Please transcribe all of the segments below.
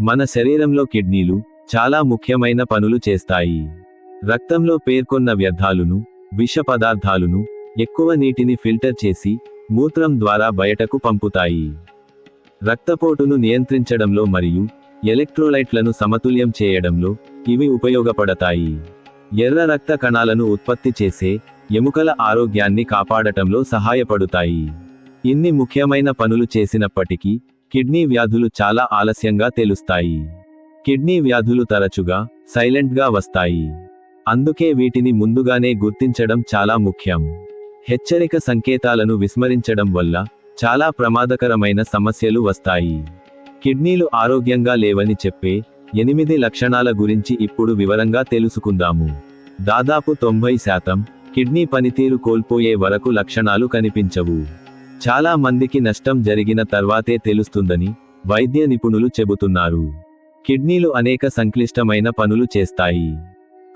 మన శరీరంలో కిడ్నీలు చాలా ముఖ్యమైన పనులు చేస్తాయి. రక్తంలో పేర్కొన్న వ్యర్థాలును విష పదార్థాలును ఎక్కువ నీటిని ఫిల్టర్ చేసి మూత్రం ద్వారా బయటకు పంపుతాయి. రక్తపోటును నియంత్రించడంలో మరియు ఎలక్ట్రోలైట్లను సమతుల్యం చేయడంలో ఇవి ఉపయోగపడతాయి. ఎర్ర రక్త కణాలను ఉత్పత్తి చేసే ఎముకల ఆరోగ్యాన్ని కాపాడటంలో సహాయపడుతాయి. ఇన్ని ముఖ్యమైన పనులు చేసినప్పటికీ కిడ్నీ వ్యాధులు చాలా ఆలస్యంగా తెలుస్తాయి. కిడ్నీ వ్యాధులు తరచుగా సైలెంట్గా వస్తాయి. అందుకే వీటిని ముందుగానే గుర్తించడం చాలా ముఖ్యం. హెచ్చరిక సంకేతాలను విస్మరించడం వల్ల చాలా ప్రమాదకరమైన సమస్యలు వస్తాయి. కిడ్నీలు ఆరోగ్యంగా లేవని చెప్పే ఎనిమిది లక్షణాల గురించి ఇప్పుడు వివరంగా తెలుసుకుందాము. దాదాపు తొంభై శాతం కిడ్నీ పనితీరు కోల్పోయే వరకు లక్షణాలు కనిపించవు. చాలా మందికి నష్టం జరిగిన తర్వాతే తెలుస్తుందని వైద్య నిపుణులు చెబుతున్నారు. కిడ్నీలు అనేక సంక్లిష్టమైన పనులు చేస్తాయి.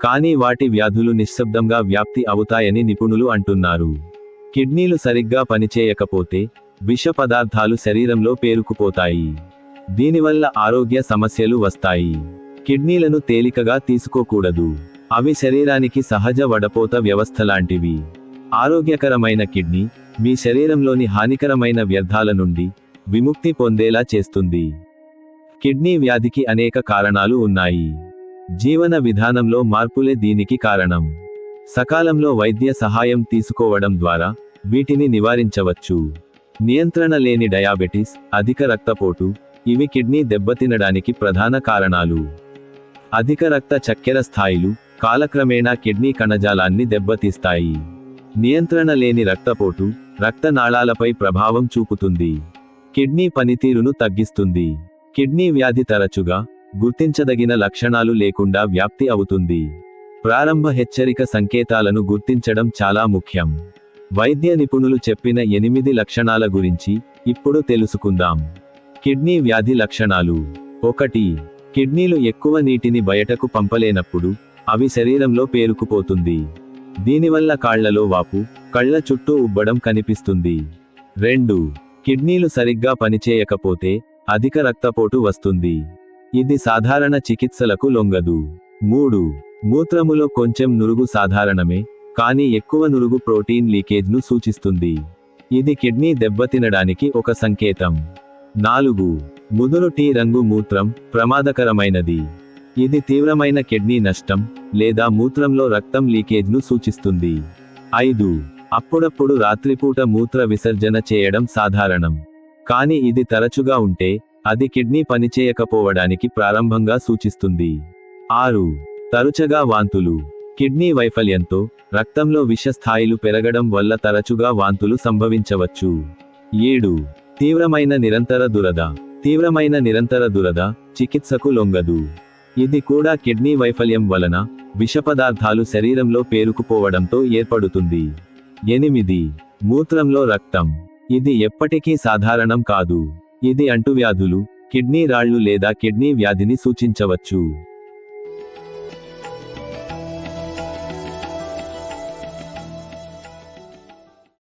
కానీ వాటి వ్యాధులు నిశ్శబ్దంగా వ్యాప్తి అవుతాయని నిపుణులు అంటున్నారు. కిడ్నీలు సరిగ్గా పనిచేయకపోతే విష పదార్థాలు శరీరంలో పేరుకుపోతాయి. దీనివల్ల ఆరోగ్య సమస్యలు వస్తాయి. కిడ్నీలను తేలికగా తీసుకోకూడదు. అవి శరీరానికి సహజ వడపోత వ్యవస్థ లాంటివి. ఆరోగ్యకరమైన కిడ్నీ మీ శరీరంలోని హానికరమైన వ్యర్థాల నుండి విముక్తి పొందేలా చేస్తుంది. కిడ్నీ వ్యాధికి అనేక కారణాలు ఉన్నాయి. జీవన విధానంలో మార్పులే దీనికి కారణం. సకాలంలో వైద్య సహాయం తీసుకోవడం ద్వారా వీటిని నివారించవచ్చు. నియంత్రణ లేని డయాబెటిస్ అధిక రక్తపోటు ఇవి కిడ్నీ దెబ్బతినడానికి ప్రధాన కారణాలు. అధిక రక్త చక్కెర స్థాయిలు కాలక్రమేణా కిడ్నీ కణజాలాన్ని దెబ్బతీస్తాయి. నియంత్రణ లేని రక్తపోటు రక్తనాళాలపై ప్రభావం చూపుతుంది. కిడ్నీ పనితీరును తగ్గిస్తుంది. కిడ్నీ వ్యాధి తరచుగా గుర్తించదగిన లక్షణాలు లేకుండా వ్యాప్తి అవుతుంది. ప్రారంభ హెచ్చరిక సంకేతాలను గుర్తించడం చాలా ముఖ్యం. వైద్య నిపుణులు చెప్పిన ఎనిమిది లక్షణాల గురించి ఇప్పుడు తెలుసుకుందాం. కిడ్నీ వ్యాధి లక్షణాలు. ఒకటి కిడ్నీలు ఎక్కువ నీటిని బయటకు పంపలేనప్పుడు అవి శరీరంలో పేరుకుపోతుంది. దీనివల్ల కాళ్ళలో వాపు కళ్ళ చుట్టూ ఉబ్బడం కనిపిస్తుంది. రెండు కిడ్నీలు సరిగ్గా పనిచేయకపోతే అధిక రక్తపోటు వస్తుంది. ఇది సాధారణ చికిత్సలకు లొంగదు. మూడు మూత్రములో కొంచెం నురుగు సాధారణమే కానీ ఎక్కువ నురుగు ప్రోటీన్ లీకేజ్ను సూచిస్తుంది. ఇది కిడ్నీ దెబ్బతినడానికి ఒక సంకేతం. నాలుగు ముదురు టీ రంగు మూత్రం ప్రమాదకరమైనది. ఇది తీవ్రమైన కిడ్నీ నష్టం లేదా మూత్రంలో రక్తం లీకేజ్ను సూచిస్తుంది. ఐదు అప్పుడప్పుడు రాత్రిపూట మూత్ర విసర్జన చేయడం సాధారణం. కానీ ఇది తరచుగా ఉంటే అది కిడ్నీ పనిచేయకపోవడానికి ప్రారంభంగా సూచిస్తుంది. ఆరు. తరచుగా వాంతులు. కిడ్నీ వైఫల్యంతో రక్తంలో విష స్థాయిలు పెరగడం వల్ల తరచుగా వాంతులు సంభవించవచ్చు. ఏడు. తీవ్రమైన నిరంతర దురద. తీవ్రమైన నిరంతర దురద చికిత్సకు లొంగదు. ఇది కూడా కిడ్నీ వైఫల్యం వలన విష పదార్థాలు శరీరంలో పేరుకుపోవడంతో ఏర్పడుతుంది. ఎనిమిది. మూత్రంలో రక్తం. ఇది ఎప్పటికీ సాధారణం కాదు. ఇది అంటువ్యాధులు కిడ్నీ రాళ్ళు లేదా కిడ్నీ వ్యాధిని సూచించవచ్చు.